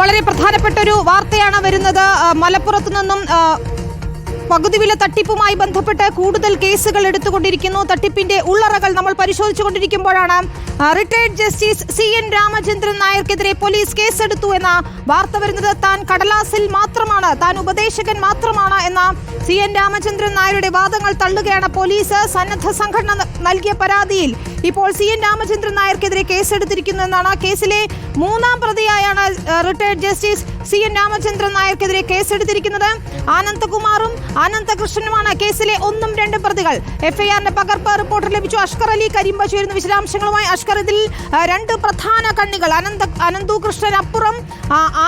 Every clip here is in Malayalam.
വളരെ പ്രധാനപ്പെട്ട ഒരു വാർത്തയാണ് വരുന്നത്. മലപ്പുറത്തു നിന്നും പകുതി വില തട്ടിപ്പുമായി ബന്ധപ്പെട്ട് കൂടുതൽ കേസുകൾ എടുത്തുകൊണ്ടിരിക്കുന്നു. തട്ടിപ്പിന്റെ ഉള്ളറകൾ നമ്മൾ പരിശോധിച്ചുകൊണ്ടിരിക്കുമ്പോഴാണ് retired justice C N Ramachandran നായർക്കെതിരെ police കേസെടുത്തു എന്ന വാർത്ത വരുന്നത്. താൻ കടലാസിൽ മാത്രമാണ് താൻ ഉപദേശകൻ മാത്രമാണ് എന്ന സി എൻ രാമചന്ദ്രൻ നായരുടെ വാദങ്ങൾ തള്ളുകയാണ് പോലീസ്. സന്നദ്ധ സംഘടന നൽകിയ പരാതിയിൽ ഇപ്പോൾ സി എൻ രാമചന്ദ്രൻ നായർക്കെതിരെ കേസെടുത്തിരിക്കുന്നു എന്നാണ്. കേസിലെ മൂന്നാം പ്രതിയായാണ് retired justice C N Ramachandran നായർക്കെതിരെ കേസെടുത്തിരിക്കുന്നത്. ആനന്ദകുമാറും അനന്തകൃഷ്ണനുമാണ് കേസിലെ ഒന്നും രണ്ടും പ്രതികൾ. എഫ്ഐആറിന്റെ പകർപ്പ് റിപ്പോർട്ട് ലഭിച്ചു. അഷ്കർ അലി കരിമ്പ ചേരുന്ന വിശദാംശങ്ങളുമായി അഷ്കർ ഇതിൽ രണ്ട് പ്രധാന കണ്ണികൾ അനന്ത അനന്തു കൃഷ്ണനപ്പുറം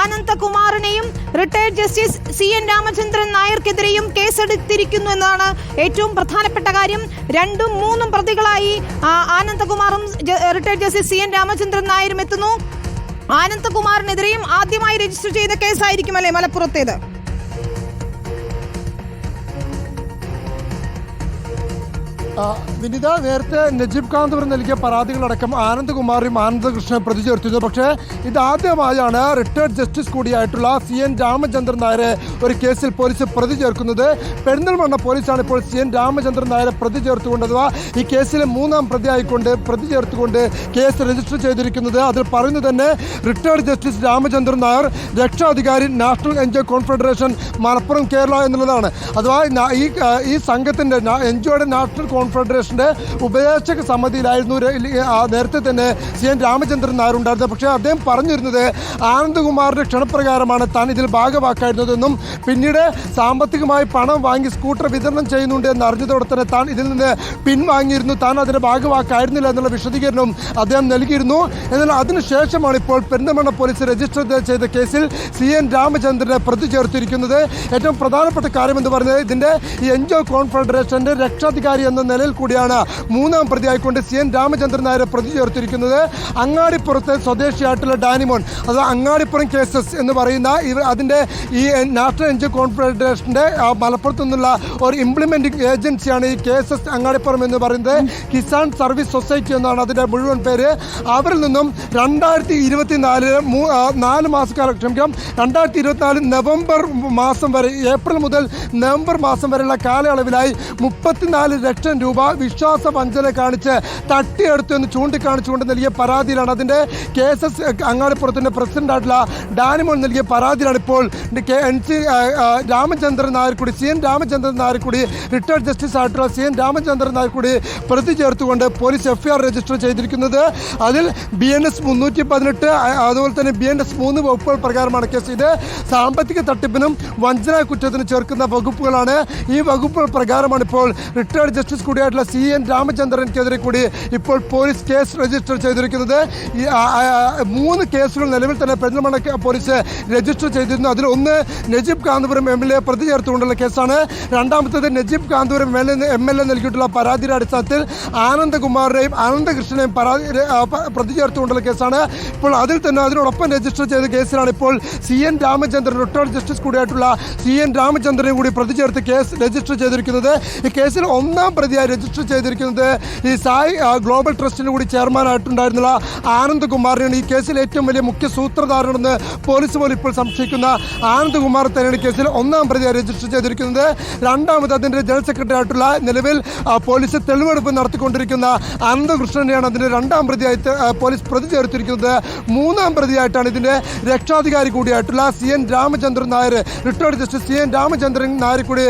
ആനന്ദകുമാറിനെയും retired justice C N Ramachandran നായർക്കെതിരെയും കേസെടുത്തിരിക്കുന്നു എന്നതാണ് ഏറ്റവും പ്രധാനപ്പെട്ട കാര്യം. രണ്ടും മൂന്നും പ്രതികളായി ആനന്ദകുമാറും retired justice C N Ramachandran നായരും എത്തുന്നു. ആനന്ദകുമാറിനെതിരെയും ആദ്യമായി രജിസ്റ്റർ ചെയ്ത കേസായിരിക്കും അല്ലേ മലപ്പുറത്തേത്? വിനിത നേരത്തെ നജീബ് ഖാൻ കാന്തപുരം നൽകിയ പരാതികളടക്കം ആനന്ദകുമാറിയും ആനന്ദകൃഷ്ണൻ പ്രതി ചേർത്തിരുന്നു പക്ഷേ ഇതാദ്യമായാണ് റിട്ടയർഡ് ജസ്റ്റിസ് കൂടിയായിട്ടുള്ള സി എൻ രാമചന്ദ്രൻ നായരെ ഒരു കേസിൽ പോലീസ് പ്രതി ചേർക്കുന്നത് പെരിന്തൽമണ്ണ പോലീസാണ് ഇപ്പോൾ സി എൻ രാമചന്ദ്രൻ നായരെ പ്രതി ചേർത്തുകൊണ്ട് അഥവാ ഈ കേസിലെ മൂന്നാം പ്രതിയായിക്കൊണ്ട് പ്രതി ചേർത്തുകൊണ്ട് കേസ് രജിസ്റ്റർ ചെയ്തിരിക്കുന്നത്. അതിൽ പറയുന്നത് തന്നെ റിട്ടയർഡ് ജസ്റ്റിസ് രാമചന്ദ്രൻ നായർ രക്ഷാധികാരി national N G O confederation Malappuram Kerala എന്നുള്ളതാണ്. അഥവാ ഈ സംഘത്തിന്റെ എൻ ജി ഒയുടെ നാഷണൽ കോൺഫെഡറേഷന്റെ ഉപദേശക സമിതിയിലായിരുന്നു നേരത്തെ തന്നെ സി എൻ രാമചന്ദ്രൻ നായർ ഉണ്ടായിരുന്നത്. പക്ഷേ അദ്ദേഹം പറഞ്ഞിരുന്നത് ആനന്ദകുമാറിന്റെ ക്ഷണപ്രകാരമാണ് താൻ ഇതിൽ ഭാഗമാക്കായിരുന്നതെന്നും പിന്നീട് സാമ്പത്തികമായി പണം വാങ്ങി സ്കൂട്ടർ വിതരണം ചെയ്യുന്നുണ്ട് എന്ന് അറിഞ്ഞതോടെ തന്നെ താൻ ഇതിൽ നിന്ന് പിൻവാങ്ങിയിരുന്നു. താൻ അതിന്റെ ഭാഗമാക്കായിരുന്നില്ല എന്നുള്ള വിശദീകരണവും അദ്ദേഹം നൽകിയിരുന്നു. എന്നാൽ അതിനുശേഷമാണ് ഇപ്പോൾ പെരിന്തമണ്ണ പോലീസ് രജിസ്റ്റർ ചെയ്ത കേസിൽ സി എൻ രാമചന്ദ്രനെ പ്രതി ചേർത്തിരിക്കുന്നത്. ഏറ്റവും പ്രധാനപ്പെട്ട കാര്യം എന്ന് പറയുന്നത് ഇതിന്റെ ഈ എൻ ജി ഒ കോൺഫെഡറേഷന്റെ രക്ഷാധികാരി എന്ന നിലയിൽ കൂടിയാണ് മൂന്നാം പ്രതിയായിക്കൊണ്ട് സി എൻ രാമചന്ദ്രൻ നായരെ പ്രതി ചേർത്തിരിക്കുന്നത്. അങ്ങാടിപ്പുറത്തെ സ്വദേശിയായിട്ടുള്ള ഡാനിമോൺ അത് അങ്ങാടിപ്പുറം കേസസ് എന്ന് പറയുന്ന ഇവർ അതിന്റെ ഈ നാഷണൽ എൻജിഒ കോൺഫെഡറേഷന്റെ മലപ്പുറത്തു നിന്നുള്ള ഒരു ഇംപ്ലിമെന്റിംഗ് ഏജൻസിയാണ് ഈ കേസസ് അങ്ങാടിപ്പുറം എന്ന് പറയുന്നത്. കിസാൻ സർവീസ് സൊസൈറ്റി എന്നാണ് അതിന്റെ മുഴുവൻ പേര്. അവരിൽ നിന്നും രണ്ടായിരത്തി ഇരുപത്തിനാല് നാല് മാസക്കാലം ക്ഷമിക്കാം രണ്ടായിരത്തി ഇരുപത്തിനാല് നവംബർ മാസം വരെ ഏപ്രിൽ മുതൽ നവംബർ മാസം വരെയുള്ള കാലയളവിലായി മുപ്പത്തിനാല് ലക്ഷം രൂപ വിശ്വാസ വഞ്ചന കാണിച്ച് തട്ടിയെടുത്തു എന്ന് ചൂണ്ടിക്കാണിച്ചുകൊണ്ട് നൽകിയ പരാതിയിലാണ്. അതിന്റെ കേസസ് അങ്ങാടിപ്പുറത്തിന്റെ പ്രസിഡന്റായിട്ടുള്ള ഡാനിമോൾ നൽകിയ പരാതിയിലാണ് ഇപ്പോൾ കെ എൻ സി രാമചന്ദ്രൻ നായർക്കുടി കൂടി സി എൻ രാമചന്ദ്രൻ നായർ കൂടി റിട്ടയർഡ് ജസ്റ്റിസ് ആയിട്ടുള്ള സി എൻ രാമചന്ദ്രൻ നായർ കൂടി പ്രതി ചേർത്തുകൊണ്ട് പോലീസ് എഫ്ഐആർ രജിസ്റ്റർ ചെയ്തിരിക്കുന്നത്. അതിൽ ബി എൻ എസ് മുന്നൂറ്റി പതിനെട്ട് അതുപോലെ തന്നെ ബി എൻ എസ് മൂന്ന് വകുപ്പുകൾ പ്രകാരമാണ് കേസ്. ഇത് സാമ്പത്തിക തട്ടിപ്പിനും വഞ്ചനാ കുറ്റത്തിനും ചേർക്കുന്ന വകുപ്പുകളാണ്. ഈ വകുപ്പുകൾ പ്രകാരമാണ് ഇപ്പോൾ റിട്ടയർഡ് ജസ്റ്റിസ് കൂടിയായിട്ടുള്ള സി എൻ രാമചന്ദ്രൻക്കെതിരെ കൂടി ഇപ്പോൾ പോലീസ് കേസ് രജിസ്റ്റർ ചെയ്തിരിക്കുന്നത്. മൂന്ന് കേസുകൾ നിലവിൽ തന്നെ പെരിന്തൽമണ്ണ പോലീസ് രജിസ്റ്റർ ചെയ്തിരുന്നു. അതിൽ ഒന്ന് Najeeb Kanthapuram M L A പ്രതി ചേർത്തുകൊണ്ടുള്ള കേസാണ്. രണ്ടാമത്തേത് Najeeb Kanthapuram M L A M L A നൽകിയിട്ടുള്ള പരാതിയുടെ അടിസ്ഥാനത്തിൽ ആനന്ദകുമാറിനെയും ആനന്ദകൃഷ്ണനെയും പരാതി പ്രതി ചേർത്തുകൊണ്ടുള്ള കേസാണ്. ഇപ്പോൾ അതിൽ തന്നെ അതിനോടൊപ്പം രജിസ്റ്റർ ചെയ്ത കേസിലാണ് ഇപ്പോൾ C N Ramachandran retired justice കൂടിയായിട്ടുള്ള C N രാമചന്ദ്രനെ കൂടി പ്രതി ചേർത്ത് കേസ് രജിസ്റ്റർ ചെയ്തിരിക്കുന്നത്. ഈ കേസിൽ ഒന്നാം പ്രതിയായി രജിസ്റ്റർ ചെയ്തിരിക്കുന്നത് ഈ സായി ഗ്ലോബൽ ട്രസ്റ്റിന് കൂടി ചെയർമാനായിട്ടുണ്ടായിരുന്നുള്ള ആനന്ദ്കുമാറിനാണ് ഈ കേസിൽ ഏറ്റവും വലിയ മുഖ്യ സൂത്രധാരനെന്ന് പോലീസ് പോലും ഇപ്പോൾ സംശയിക്കുന്ന ആനന്ദ് കുമാർ തന്നെയാണ് കേസിൽ ഒന്നാം പ്രതിയായി രജിസ്റ്റർ ചെയ്തിരിക്കുന്നത്. രണ്ടാമത് അതിന്റെ ജനറൽ സെക്രട്ടറി ആയിട്ടുള്ള നിലവിൽ പോലീസ് തെളിവെടുപ്പ് നടത്തിക്കൊണ്ടിരിക്കുന്ന അനന്തകൃഷ്ണനെയാണ് അതിന്റെ രണ്ടാം പ്രതിയായി പോലീസ് പ്രതി ചേർത്തിരിക്കുന്നത്. മൂന്നാം പ്രതിയായിട്ടാണ് ഇതിന്റെ രക്ഷാധികാരി കൂടിയായിട്ടുള്ള C N Ramachandran Nair retired justice C N Ramachandran Nair കൂടി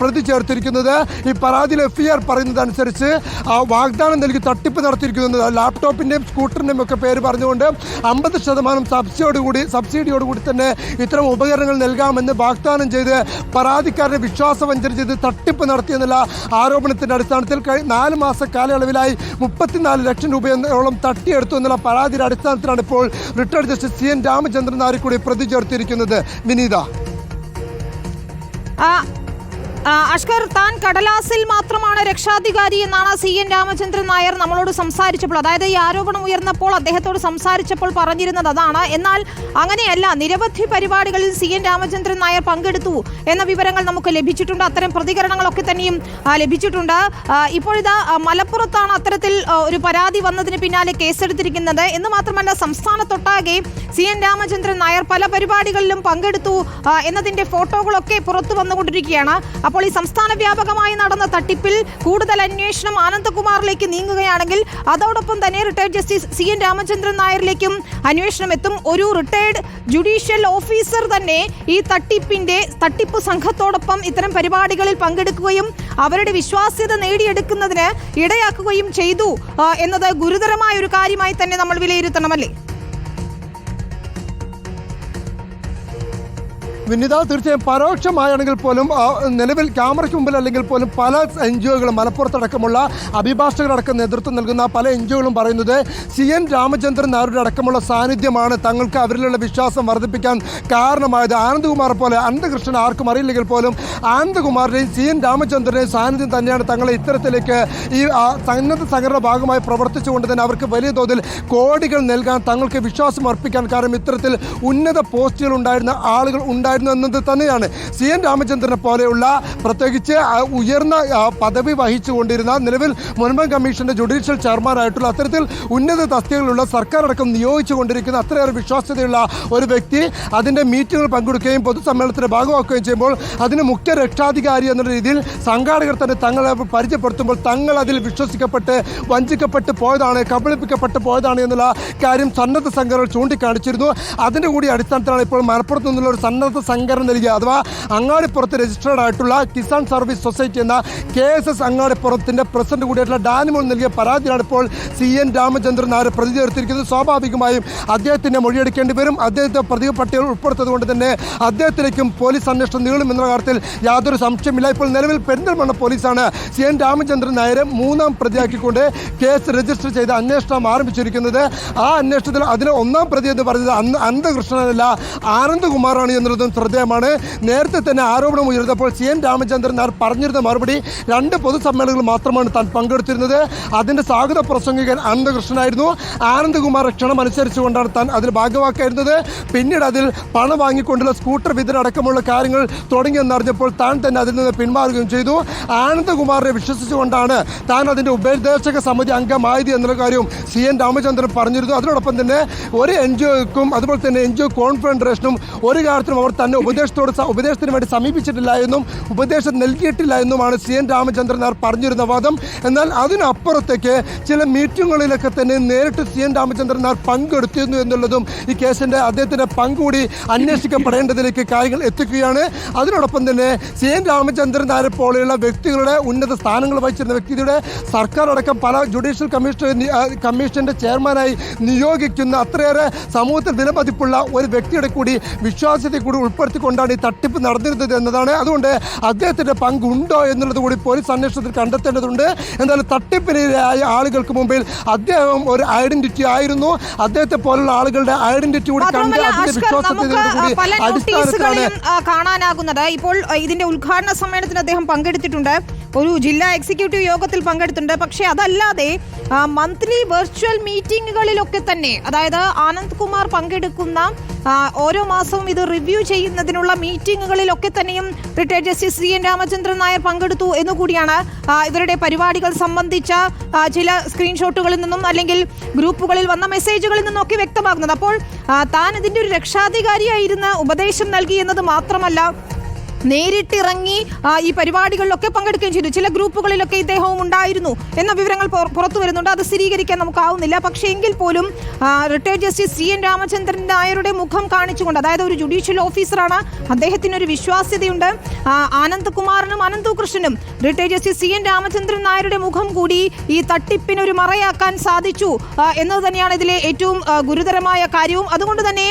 പ്രതി ചേർത്തിരിക്കുന്നത്. ഈ പരാതിയിൽ എഫ് ഐ ആർ പറയുന്നതനുസരിച്ച് ആ, വാഗ്ദാനം നൽകി തട്ടിപ്പ് നടത്തിയിരിക്കുന്നത് ലാപ്ടോപ്പിന്റെയും സ്കൂട്ടറിന്റെയും ഒക്കെ പേര് പറഞ്ഞുകൊണ്ട് അമ്പത് ശതമാനം സബ്സിഡിയോടുകൂടി സബ്സിഡിയോടുകൂടി തന്നെ ഇത്തരം ഉപകരണങ്ങൾ നൽകാമെന്ന് വാഗ്ദാനം ചെയ്ത് പരാതിക്കാരനെ വിശ്വാസവഞ്ചന ചെയ്ത് തട്ടിപ്പ് നടത്തിയെന്നുള്ള ആരോപണത്തിന്റെ അടിസ്ഥാനത്തിൽ കഴി നാല് മാസ കാലയളവിലായി മുപ്പത്തിനാല് ലക്ഷം രൂപയോളം തട്ടിയെടുത്തു എന്നുള്ള പരാതിയുടെ അടിസ്ഥാനത്തിലാണ് ഇപ്പോൾ retired justice C N Ramachandran നാരിക്കൂടി കൂടി പ്രതി ചേർത്തിരിക്കുന്നത്. വിനീത. അഷ്കർ താൻ കടലാസിൽ മാത്രമാണ് രക്ഷാധികാരി എന്നാണ് സി എൻ രാമചന്ദ്രൻ നായർ നമ്മളോട് സംസാരിച്ചപ്പോൾ. അതായത് ഈ ആരോപണം ഉയർന്നപ്പോൾ അദ്ദേഹത്തോട് സംസാരിച്ചപ്പോൾ പറഞ്ഞിരുന്നത് അതാണ്. എന്നാൽ അങ്ങനെയല്ല നിരവധി പരിപാടികളിൽ സി എൻ രാമചന്ദ്രൻ നായർ പങ്കെടുത്തു എന്ന വിവരങ്ങൾ നമുക്ക് ലഭിച്ചിട്ടുണ്ട്. അത്തരം പ്രതികരണങ്ങളൊക്കെ തന്നെയും ലഭിച്ചിട്ടുണ്ട്. ഇപ്പോഴിതാ മലപ്പുറത്താണ് അത്തരത്തിൽ ഒരു പരാതി വന്നതിന് പിന്നാലെ കേസെടുത്തിരിക്കുന്നത്. എന്ന് മാത്രമല്ല സംസ്ഥാനത്തൊട്ടാകെ സി എൻ രാമചന്ദ്രൻ നായർ പല പരിപാടികളിലും പങ്കെടുത്തു എന്നതിന്റെ ഫോട്ടോകളൊക്കെ പുറത്തു വന്നുകൊണ്ടിരിക്കുകയാണ്. അപ്പോൾ ഈ സംസ്ഥാന വ്യാപകമായി നടന്ന തട്ടിപ്പിൽ കൂടുതൽ അന്വേഷണം ആനന്ദകുമാറിലേക്ക് നീങ്ങുകയാണെങ്കിൽ അതോടൊപ്പം തന്നെ retired justice C N Ramachandran നായരിലേക്കും അന്വേഷണം എത്തും. ഒരു റിട്ടയർഡ് ജുഡീഷ്യൽ ഓഫീസർ തന്നെ ഈ തട്ടിപ്പിന്റെ തട്ടിപ്പ് സംഘത്തോടൊപ്പം ഇത്തരം പരിപാടികളിൽ പങ്കെടുക്കുകയും അവരുടെ വിശ്വാസ്യത നേടിയെടുക്കുന്നതിന് ഇടയാക്കുകയും ചെയ്തു എന്നത് ഗുരുതരമായ ഒരു കാര്യമായി തന്നെ നമ്മൾ വിലയിരുത്തണമല്ലേ? വിനിത തീർച്ചയായും പരോക്ഷമായാണെങ്കിൽ പോലും നിലവിൽ ക്യാമറയ്ക്ക് മുമ്പിൽ അല്ലെങ്കിൽ പോലും പല എൻ ജി ഒകളും മലപ്പുറത്തടക്കമുള്ള അഭിഭാഷകരടക്കം നേതൃത്വം നൽകുന്ന പല എൻ ജി ഒകളും പറയുന്നത് സി എൻ രാമചന്ദ്രൻ നായരുടെ അടക്കമുള്ള സാന്നിധ്യമാണ് തങ്ങൾക്ക് അവരിലുള്ള വിശ്വാസം വർദ്ധിപ്പിക്കാൻ കാരണമായത്. ആനന്ദകുമാർ പോലെ അനന്തകൃഷ്ണൻ ആർക്കും അറിയില്ലെങ്കിൽ പോലും ആനന്ദകുമാറിന്റെയും സി എൻ രാമചന്ദ്രന്റെയും സാന്നിധ്യം തന്നെയാണ് തങ്ങളെ ഇത്തരത്തിലേക്ക് ഈ സന്നദ്ധ സംഘടന ഭാഗമായി പ്രവർത്തിച്ചുകൊണ്ട് തന്നെ അവർക്ക് വലിയ തോതിൽ കോടികൾ നൽകാൻ തങ്ങൾക്ക് വിശ്വാസം അർപ്പിക്കാൻ കാരണം ഇത്തരത്തിൽ ഉന്നത പോസ്റ്റുകൾ ഉണ്ടായിരുന്ന ആളുകൾ ഉണ്ടായിരുന്നു. എന്നത് തന്നെയാണ്. സി എൻ രാമചന്ദ്രനെ പോലെയുള്ള പ്രത്യേകിച്ച് ഉയർന്ന പദവി വഹിച്ചുകൊണ്ടിരുന്ന നിലവിൽ മുൻപൻ കമ്മീഷന്റെ ജുഡീഷ്യൽ ചെയർമാനായിട്ടുള്ള അത്തരത്തിൽ ഉന്നത തസ്തികകളുള്ള സർക്കാർ അടക്കം നിയോഗിച്ചുകൊണ്ടിരിക്കുന്ന അത്രയേറെ വിശ്വാസ്യതയുള്ള ഒരു വ്യക്തി അതിന്റെ മീറ്റിങ്ങുകൾ പങ്കെടുക്കുകയും പൊതുസമ്മേളനത്തിന് ഭാഗമാക്കുകയും ചെയ്യുമ്പോൾ അതിന് മുഖ്യ രക്ഷാധികാരി എന്ന രീതിയിൽ സംഘാടകർ തന്നെ തങ്ങളെ പരിചയപ്പെടുത്തുമ്പോൾ തങ്ങൾ അതിൽ വിശ്വസിക്കപ്പെട്ട് വഞ്ചിക്കപ്പെട്ട് പോയതാണ് കബളിപ്പിക്കപ്പെട്ട് പോയതാണ് എന്നുള്ള കാര്യം സന്നദ്ധ സംഘടനകൾ ചൂണ്ടിക്കാണിച്ചിരുന്നു. അതിന്റെ കൂടി അടിസ്ഥാനത്തിലാണ് ഇപ്പോൾ മലപ്പുറത്ത് നിന്നുള്ള ഒരു സന്നദ്ധ സംഘടന നൽകിയ അഥവാ അങ്ങാടിപ്പുറത്ത് രജിസ്റ്റേർഡ് ആയിട്ടുള്ള കിസാൻ സർവീസ് സൊസൈറ്റി എന്ന കെ എസ് എസ് അങ്ങാടിപ്പുറത്തിന്റെ പ്രസിഡന്റ് കൂടിയായിട്ടുള്ള ഡാനിമോൾ നൽകിയ പരാതിയാണ് ഇപ്പോൾ സി എൻ രാമചന്ദ്രൻ നായർ പ്രതി ചേർത്തിരിക്കുന്നത് സ്വാഭാവികമായും അദ്ദേഹത്തിന്റെ മൊഴിയെടുക്കേണ്ടി വരും. അദ്ദേഹത്തെ പ്രതിക പട്ടികയിൽ ഉൾപ്പെടുത്തത് കൊണ്ട് തന്നെ അദ്ദേഹത്തിലേക്കും പോലീസ് അന്വേഷണം നീളുമെന്ന കാര്യത്തിൽ യാതൊരു സംശയമില്ല ഇപ്പോൾ നിലവിൽ പെരിന്തൽമണ്ണ പോലീസാണ് സി എൻ രാമചന്ദ്രൻ നായരെ മൂന്നാം പ്രതിയാക്കിക്കൊണ്ട് കേസ് രജിസ്റ്റർ ചെയ്ത് അന്വേഷണം ആരംഭിച്ചിരിക്കുന്നത്. ആ അന്വേഷണത്തിൽ അതിലെ ഒന്നാം പ്രതി എന്ന് പറയുന്നത് അന്ന് അനന്തകൃഷ്ണനല്ല ആനന്ദകുമാറാണ് എന്നുള്ളതും ശ്രദ്ധേയമാണ് നേരത്തെ തന്നെ ആരോപണം ഉയർന്നപ്പോൾ സി എൻ രാമചന്ദ്രൻ നായർ പറഞ്ഞിരുന്ന മറുപടി രണ്ട് പൊതുസമ്മേളനങ്ങൾ മാത്രമാണ് താൻ പങ്കെടുത്തിരുന്നത്. അതിന്റെ സ്വാഗത പ്രസംഗികൻ അനന്തകൃഷ്ണനായിരുന്നു. ആനന്ദകുമാർ ക്ഷണം അനുസരിച്ചുകൊണ്ടാണ് താൻ അതിൽ ഭാഗമാക്കായിരുന്നത് പിന്നീട് അതിൽ പണം വാങ്ങിക്കൊണ്ടുള്ള സ്കൂട്ടർ വിതരണം അടക്കമുള്ള കാര്യങ്ങൾ തുടങ്ങിയെന്നറിഞ്ഞപ്പോൾ താൻ തന്നെ അതിൽ നിന്ന് പിന്മാറുകയും ചെയ്തു. ആനന്ദകുമാറിനെ വിശ്വസിച്ചുകൊണ്ടാണ് താൻ അതിന്റെ ഉപദേശക സമിതി അംഗമായത് എന്നുള്ള കാര്യവും സി എൻ രാമചന്ദ്രൻ പറഞ്ഞിരുന്നു. അതിനോടൊപ്പം തന്നെ ഒരു എൻ ജി ഒക്കും അതുപോലെ തന്നെ എൻ ജി ഒ കോൺഫെഡറേഷനും ഒരു കാര്യത്തിലും അവർ തന്നെ ഉപദേശത്തോട് ഉപദേശത്തിന് വേണ്ടി സമീപിച്ചിട്ടില്ല എന്നും ഉപദേശം നൽകിയിട്ടില്ല എന്നുമാണ് സി എൻ രാമചന്ദ്രൻ നായർ പറഞ്ഞിരുന്ന വാദം. എന്നാൽ അതിനപ്പുറത്തേക്ക് ചില മീറ്റിങ്ങുകളിലൊക്കെ തന്നെ നേരിട്ട് സി എൻ രാമചന്ദ്രൻ നായർ പങ്കെടുത്തിരുന്നു എന്നുള്ളതും ഈ കേസിന്റെ അദ്ദേഹത്തിന്റെ പങ്കുകൂടി അന്വേഷിക്കപ്പെടേണ്ടതിലേക്ക് കാര്യങ്ങൾ എത്തിക്കുകയാണ്. അതിനോടൊപ്പം തന്നെ സി എൻ രാമചന്ദ്രൻ നായരെ പോലെയുള്ള വ്യക്തികളുടെ ഉന്നത സ്ഥാനങ്ങൾ വഹിച്ചിരുന്ന വ്യക്തിയുടെ സർക്കാർ അടക്കം പല ജുഡീഷ്യൽ കമ്മീഷൻ കമ്മീഷന്റെ ചെയർമാനായി നിയോഗിക്കുന്ന അത്രയേറെ സമൂഹത്തിൽ വിലമതിപ്പുള്ള ഒരു വ്യക്തിയുടെ കൂടി വിശ്വാസ്യത കൂടി ഉൾപ്പെടുത്തിക്കൊണ്ടാണ് ഈ തട്ടിപ്പ് നടന്നിരുന്നത് എന്നതാണ്. അതുകൊണ്ട് അദ്ദേഹത്തിന്റെ പങ്കുണ്ടോ എന്നുള്ളത് കൂടി പോലീസ് അന്വേഷണത്തിൽ കണ്ടെത്തേണ്ടതുണ്ട്. എന്തായാലും തട്ടിപ്പിനിരയായ ആളുകൾക്ക് മുമ്പിൽ അദ്ദേഹം ഒരു ഐഡന്റിറ്റി ആയിരുന്നു. അദ്ദേഹത്തെ പോലുള്ള ആളുകളുടെ ഐഡന്റിറ്റി കൂടി കണ്ട് അതിന്റെ അഷ്കർ വിശ്വാസത്തെ നമുക്ക് ആ, കൂടി പല അടിസ്ഥാനത്തിലാണ് നോട്ടീസുകളിലും ആ, കാണാനാകുന്നത്. ഇപ്പോൾ ഇതിന്റെ ഉദ്ഘാടന സമ്മേളനത്തിന് അദ്ദേഹം പങ്കെടുത്തിട്ടുണ്ട്. ഒരു ജില്ലാ എക്സിക്യൂട്ടീവ് യോഗത്തിൽ പങ്കെടുത്തിട്ടുണ്ട്. പക്ഷേ അതല്ലാതെ മന്ത്ലി വെർച്വൽ മീറ്റിംഗുകളിലൊക്കെ തന്നെ അതായത് ആനന്ദ് കുമാർ പങ്കെടുക്കുന്ന ഓരോ മാസവും ഇത് റിവ്യൂ ചെയ്യുന്നതിനുള്ള മീറ്റിങ്ങുകളിലൊക്കെ തന്നെയും retired justice C N Ramachandran Nair പങ്കെടുത്തു എന്നുകൂടിയാണ്. ഇവരുടെ പരിപാടികൾ സംബന്ധിച്ച ചില സ്ക്രീൻഷോട്ടുകളിൽ നിന്നും അല്ലെങ്കിൽ ഗ്രൂപ്പുകളിൽ വന്ന മെസ്സേജുകളിൽ നിന്നൊക്കെ വ്യക്തമാകുന്നത്. അപ്പോൾ താൻ ഇതിന്റെ ഒരു രക്ഷാധികാരിയായിരുന്ന ഉപദേശം നൽകി എന്നത് മാത്രമല്ല നേരിട്ടിറങ്ങി ഈ പരിപാടികളിലൊക്കെ പങ്കെടുക്കുകയും ചെയ്തു. ചില ഗ്രൂപ്പുകളിലൊക്കെ ഇദ്ദേഹവും ഉണ്ടായിരുന്നു എന്ന വിവരങ്ങൾ പുറത്തു വരുന്നുണ്ട്. അത് സ്ഥിരീകരിക്കാൻ നമുക്കാവുന്നില്ല. പക്ഷേ എങ്കിൽ പോലും retired justice C N Ramachandran നായരുടെ മുഖം കാണിച്ചുകൊണ്ട് അതായത് ഒരു ജുഡീഷ്യൽ ഓഫീസറാണ് അദ്ദേഹത്തിന് ഒരു വിശ്വാസ്യതയുണ്ട്. ആനന്ദ് കുമാറിനും അനന്തു കൃഷ്ണനും retired justice C N Ramachandran നായരുടെ മുഖം കൂടി ഈ തട്ടിപ്പിനൊരു മറയാക്കാൻ സാധിച്ചു എന്നത് തന്നെയാണ് ഇതിലെ ഏറ്റവും ഗുരുതരമായ കാര്യവും. അതുകൊണ്ട് തന്നെ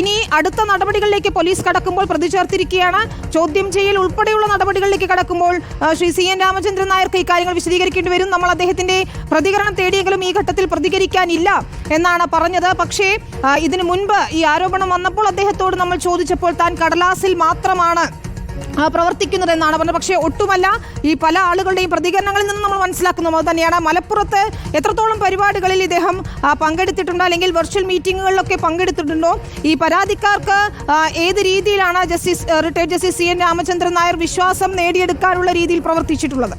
ഇനി അടുത്ത നടപടികളിലേക്ക് പോലീസ് കടക്കുമ്പോൾ പ്രതി ചേർത്തിരിക്കുകയാണ്. ചോദ്യം ചെയ്യൽ ഉൾപ്പെടെയുള്ള നടപടികളിലേക്ക് കടക്കുമ്പോൾ ശ്രീ സി എൻ രാമചന്ദ്രൻ നായർക്ക് ഇക്കാര്യങ്ങൾ വിശദീകരിക്കേണ്ടി വരും. നമ്മൾ അദ്ദേഹത്തിന്റെ പ്രതികരണം തേടിയെങ്കിലും ഈ ഘട്ടത്തിൽ പ്രതികരിക്കാനില്ല എന്നാണ് പറഞ്ഞത്. പക്ഷേ ഇതിനു മുൻപ് ഈ ആരോപണം വന്നപ്പോൾ അദ്ദേഹത്തോട് നമ്മൾ ചോദിച്ചപ്പോൾ താൻ കടലാസിൽ മാത്രമാണ് ആ, പ്രവർത്തിക്കുന്നത് എന്നാണ് പറഞ്ഞത്. പക്ഷേ ഒട്ടുമല്ല ഈ പല ആളുകളുടെയും പ്രതികരണങ്ങളിൽ നിന്ന് നമ്മൾ മനസ്സിലാക്കുന്നത് അത് തന്നെയാണ്. മലപ്പുറത്ത് എത്രത്തോളം പരിപാടികളിൽ ഇദ്ദേഹം പങ്കെടുത്തിട്ടുണ്ടോ? അല്ലെങ്കിൽ വെർച്വൽ മീറ്റിങ്ങുകളിലൊക്കെ പങ്കെടുത്തിട്ടുണ്ടോ? ഈ പരാതിക്കാർക്ക് ഏത് രീതിയിലാണ് justice retired justice C N Ramachandran Nair വിശ്വാസം നേടിയെടുക്കാനുള്ള രീതിയിൽ പ്രവർത്തിച്ചിട്ടുള്ളത്?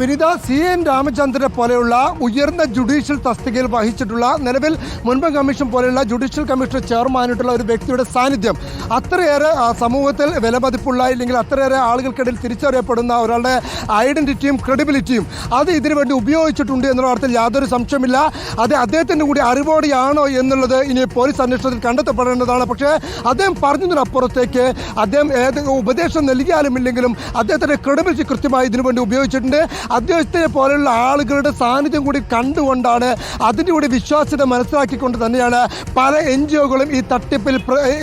വിനിത സി എൻ രാമചന്ദ്രനെ പോലെയുള്ള ഉയർന്ന ജുഡീഷ്യൽ തസ്തികയിൽ വഹിച്ചിട്ടുള്ള നിലവിൽ മുൻപ് കമ്മീഷൻ പോലെയുള്ള ജുഡീഷ്യൽ കമ്മീഷൻ ചെയർമാനായിട്ടുള്ള ഒരു വ്യക്തിയുടെ സാന്നിധ്യം അത്രയേറെ സമൂഹത്തിൽ വിലമതിപ്പുള്ള ഇല്ലെങ്കിൽ അത്രയേറെ ആളുകൾക്കിടയിൽ തിരിച്ചറിയപ്പെടുന്ന ഒരാളുടെ ഐഡന്റിറ്റിയും ക്രെഡിബിലിറ്റിയും അത് ഇതിനു വേണ്ടി ഉപയോഗിച്ചിട്ടുണ്ട് എന്നുള്ള കാര്യത്തിൽ യാതൊരു സംശയമില്ല അത് അദ്ദേഹത്തിന്റെ കൂടി അറിവോടെയാണോ എന്നുള്ളത് ഇനി പോലീസ് അന്വേഷണത്തിൽ കണ്ടെത്തപ്പെടേണ്ടതാണ്. പക്ഷേ അദ്ദേഹം പറഞ്ഞതിനപ്പുറത്തേക്ക് അദ്ദേഹം ഏത് ഉപദേശം നൽകിയാലും ഇല്ലെങ്കിലും അദ്ദേഹത്തിന്റെ ക്രെഡിബിലിറ്റി കൃത്യമായി ഇതിനു വേണ്ടി ഉപയോഗിച്ചിട്ടുണ്ട്. അദ്ദേഹത്തെ പോലെയുള്ള ആളുകളുടെ സാന്നിധ്യം കൂടി കണ്ടുകൊണ്ടാണ് അതിന്റെ കൂടി വിശ്വാസ്യത മനസ്സിലാക്കിക്കൊണ്ട് തന്നെയാണ് പല എൻ ജി ഒകളും ഈ തട്ടിപ്പിൽ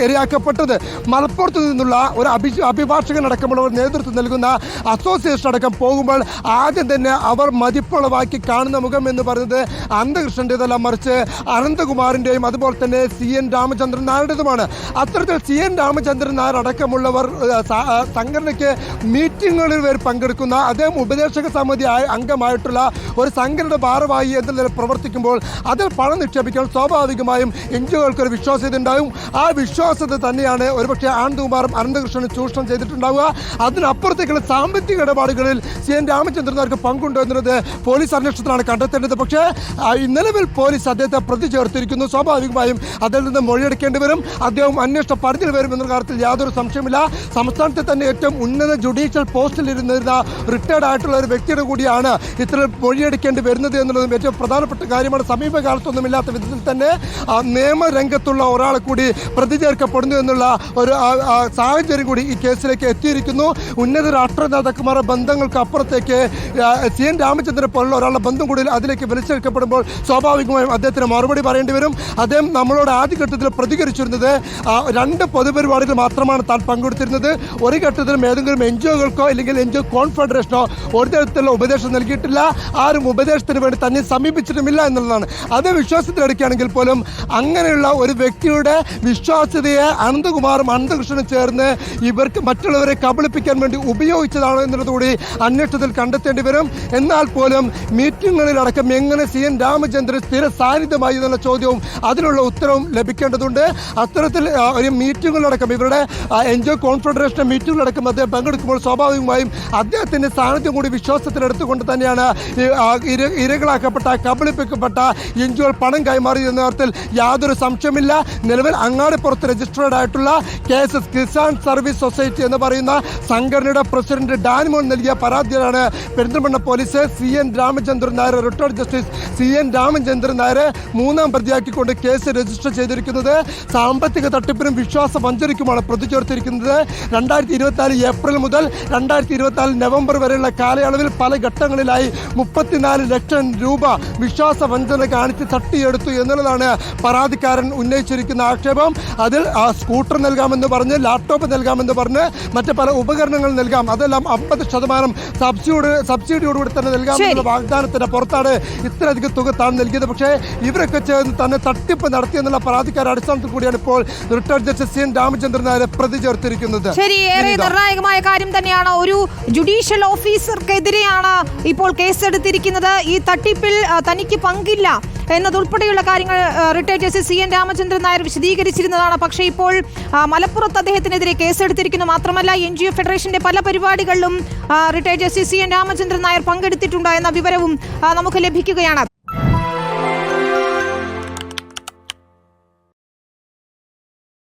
ഇരയാക്കപ്പെട്ടത്. മലപ്പുറത്ത് നിന്നുള്ള ഒരു അഭി അഭിഭാഷകൻ അടക്കമുള്ളവർ നേതൃത്വം നൽകുന്ന അസോസിയേഷൻ അടക്കം പോകുമ്പോൾ ആദ്യം തന്നെ അവർ മതിപ്പുളവാക്കി കാണുന്ന മുഖം എന്ന് പറയുന്നത് അനന്തകൃഷ്ണന്റെതല്ല മറിച്ച് അനന്തകുമാറിന്റെയും അതുപോലെ തന്നെ സി എൻ രാമചന്ദ്രൻ നായരുടേതുമാണ്. അത്തരത്തിൽ സി എൻ രാമചന്ദ്രൻ നായർ അടക്കമുള്ളവർ സംഘടനയ്ക്ക് മീറ്റിങ്ങുകളിൽ വരെ പങ്കെടുക്കുന്ന അദ്ദേഹം ഉപദേശക സമിതി അംഗമായിട്ടുള്ള ഒരു സംഘടന ഭാരവാഹി എന്ന നിലയിൽ പ്രവർത്തിക്കുമ്പോൾ അതിൽ പണം നിക്ഷേപിക്കാൻ സ്വാഭാവികമായും എൻ ജി ഒകൾക്ക് ഒരു വിശ്വാസ്യത ഉണ്ടാകും ആ വിശ്വാസ്യത തന്നെയാണ് ഒരുപക്ഷെ ആനന്ദകുമാറും അനന്തകൃഷ്ണനും ചൂഷണം ചെയ്തിട്ടുണ്ടാവുക. അതിനപ്പുറത്തേക്കുള്ള സാമ്പത്തിക ഇടപാടുകളിൽ സി എൻ രാമചന്ദ്രൻ നായർക്ക് പങ്കുണ്ടോ എന്നുള്ളത് പോലീസ് അന്വേഷണത്തിലാണ് കണ്ടെത്തേണ്ടത്. പക്ഷേ നിലവിൽ പോലീസ് അദ്ദേഹത്തെ പ്രതി ചേർത്തിരിക്കുന്നു. സ്വാഭാവികമായും അതിൽ നിന്ന് മൊഴിയെടുക്കേണ്ടി വരും. അദ്ദേഹം അന്വേഷണ പരിധിയിൽ വരും എന്ന കാര്യത്തിൽ യാതൊരു സംശയമില്ല സംസ്ഥാനത്തെ തന്നെ ഏറ്റവും ഉന്നത ജുഡീഷ്യൽ പോസ്റ്റിൽ ഇരുന്നിരുന്ന റിട്ടയർഡ് ആയിട്ടുള്ള ഒരു വ്യക്തിയുടെ കൂടിയാണ് ഇത്തരം മൊഴിയെടുക്കേണ്ടി വരുന്നത് എന്നുള്ളതും ഏറ്റവും പ്രധാനപ്പെട്ട കാര്യമാണ്. സമീപകാലത്തൊന്നുമില്ലാത്ത വിധത്തിൽ തന്നെ നിയമരംഗത്തുള്ള ഒരാളെ കൂടി പ്രതി ചേർക്കപ്പെടുന്നു എന്നുള്ള ഒരു സാഹചര്യം കൂടി ഈ കേസിലേക്ക് എത്തിയിരിക്കുന്നു. ഉന്നത രാഷ്ട്രീയ നേതാക്കന്മാരുടെ ബന്ധങ്ങൾക്ക് അപ്പുറത്തേക്ക് സി എൻ രാമചന്ദ്രൻ പോലുള്ള ഒരാളുടെ ബന്ധം കൂടി അതിലേക്ക് വലിച്ചെടുക്കപ്പെടുമ്പോൾ സ്വാഭാവികമായും അദ്ദേഹത്തിന് മറുപടി പറയേണ്ടി വരും. അദ്ദേഹം നമ്മളോട് ആദ്യഘട്ടത്തിൽ പ്രതികരിച്ചിരുന്നത് രണ്ട് പൊതുപരിപാടികൾ മാത്രമാണ് താൻ പങ്കെടുത്തിരുന്നത്. ഒരു ഘട്ടത്തിലും ഏതെങ്കിലും എൻ ജി ഒകൾക്കോ അല്ലെങ്കിൽ എൻ ജി ഒ കോൺഫെഡറേഷനോ ഒരു തരത്തിലുള്ള ഉപദേശം നൽകിയിട്ടില്ല. ആരും ഉപദേശത്തിന് വേണ്ടി തന്നെ സമീപിച്ചിട്ടുമില്ല എന്നുള്ളതാണ്. അത് വിശ്വാസത്തിലെടുക്കുകയാണെങ്കിൽ പോലും അങ്ങനെയുള്ള ഒരു വ്യക്തിയുടെ വിശ്വാസ്യതയെ അനന്തകുമാറും അനന്തകൃഷ്ണനും ചേർന്ന് ഇവർക്ക് മറ്റുള്ളവരെ കബളിപ്പിക്കാൻ വേണ്ടി ഉപയോഗിച്ചതാണോ എന്നുള്ളത് കൂടി അന്വേഷണത്തിൽ കണ്ടെത്തേണ്ടി വരും. എന്നാൽ പോലും മീറ്റിങ്ങുകളിലടക്കം എങ്ങനെ സി എൻ രാമചന്ദ്രൻ സ്ഥിര സാന്നിധ്യമായി എന്നുള്ള ചോദ്യവും അതിനുള്ള ഉത്തരവും ലഭിക്കേണ്ടതുണ്ട്. അത്തരത്തിൽ ഒരു മീറ്റിങ്ങുകളടക്കം ഇവരുടെ എൻ ജി ഒ കോൺഫെഡറേഷൻ മീറ്റിങ്ങുകളടക്കം അദ്ദേഹം പങ്കെടുക്കുമ്പോൾ സ്വാഭാവികമായും അദ്ദേഹത്തിന്റെ സാന്നിധ്യം കൂടി വിശ്വാസത്തിലെടുത്തുകൊണ്ട് തന്നെയാണ് ഇരകളാക്കപ്പെട്ട കബളിപ്പിക്കപ്പെട്ട എൻ പണം കൈമാറി എന്ന യാതൊരു സംശയമില്ല നിലവിൽ അങ്ങാടിപ്പുറത്ത് രജിസ്റ്റേർഡ് ആയിട്ടുള്ള K S S Kisan service society എന്ന് പറയുന്ന സംഘടനയുടെ പ്രസിഡന്റ് ഡാനിമോൻ നൽകിയ പരാതിയിലാണ് Perinthalmanna police C N Ramachandran Nair retired justice C N Ramachandran നായരെ മൂന്നാം പ്രതിയാക്കിക്കൊണ്ട് കേസ് രജിസ്റ്റർ ചെയ്തിരിക്കുന്നത്. സാമ്പത്തിക തട്ടിപ്പിനും വിശ്വാസ വഞ്ചനയ്ക്കുമാണ് പ്രതി ചേർത്തിരിക്കുന്നത് രണ്ടായിരത്തി ഇരുപത്തിനാല് ഏപ്രിൽ മുതൽ രണ്ടായിരത്തി ഇരുപത്തിനാല് നവംബർ വരെയുള്ള കാലയളവിൽ പല ഘട്ടങ്ങളിലായി മുപ്പത്തിനാല് ലക്ഷം രൂപ വിശ്വാസ വഞ്ചന കാണിച്ച് തട്ടിയെടുത്തു എന്നുള്ളതാണ് പരാതിക്കാരൻ ഉന്നയിച്ചിരിക്കുന്ന ആക്ഷേപം. അതിൽ ആ, സ്കൂട്ടർ നൽകാമെന്ന് പറഞ്ഞ് ലാപ്ടോപ്പ് നൽകാമെന്ന് പറഞ്ഞ് മറ്റ് പല ഉപകരണങ്ങൾ നൽകാം. അതെല്ലാം അമ്പത് ശതമാനം സബ്സിഡിയോട് സബ്സിഡിയോടുകൂടി തന്നെ നൽകാമെന്നുള്ള വാഗ്ദാനത്തിന്റെ പുറത്താണ് ഇത്രയധികം തുക താൻ നൽകിയത്. പക്ഷേ ഇവരൊക്കെ ചേർന്ന് തന്നെ തട്ടിപ്പ് നടത്തിയെന്നുള്ള പരാതിക്കാരുടെ അടിസ്ഥാനത്തിൽ കൂടിയാണ് ഇപ്പോൾ retired justice C N Ramachandran നായരെ പ്രതി ചേർത്തിരിക്കുന്നത്. ശരി ഏറെ നിർണായകമായ കാര്യം തന്നെയാണ് ഒരു ജുഡീഷ്യൽ ഓഫീസർക്കെതിരെയാണ് ഇപ്പോൾ കേസെടുത്തിരിക്കുന്നത്. ഈ തട്ടിപ്പിൽ തനിക്ക് പങ്കില്ല എന്നതുൾപ്പെടെയുള്ള കാര്യങ്ങൾ retired justice C N Ramachandran Nair വിശദീകരിച്ചിരുന്നതാണ്. പക്ഷേ ഇപ്പോൾ മലപ്പുറത്ത് അദ്ദേഹത്തിനെതിരെ കേസെടുത്തിരിക്കുന്നു. മാത്രമല്ല എൻ ജി ഒ ഫെഡറേഷന്റെ പല പരിപാടികളിലും retired justice C N Ramachandran Nair പങ്കെടുത്തിട്ടുണ്ട് എന്ന വിവരവും നമുക്ക് ലഭിക്കുകയാണ്.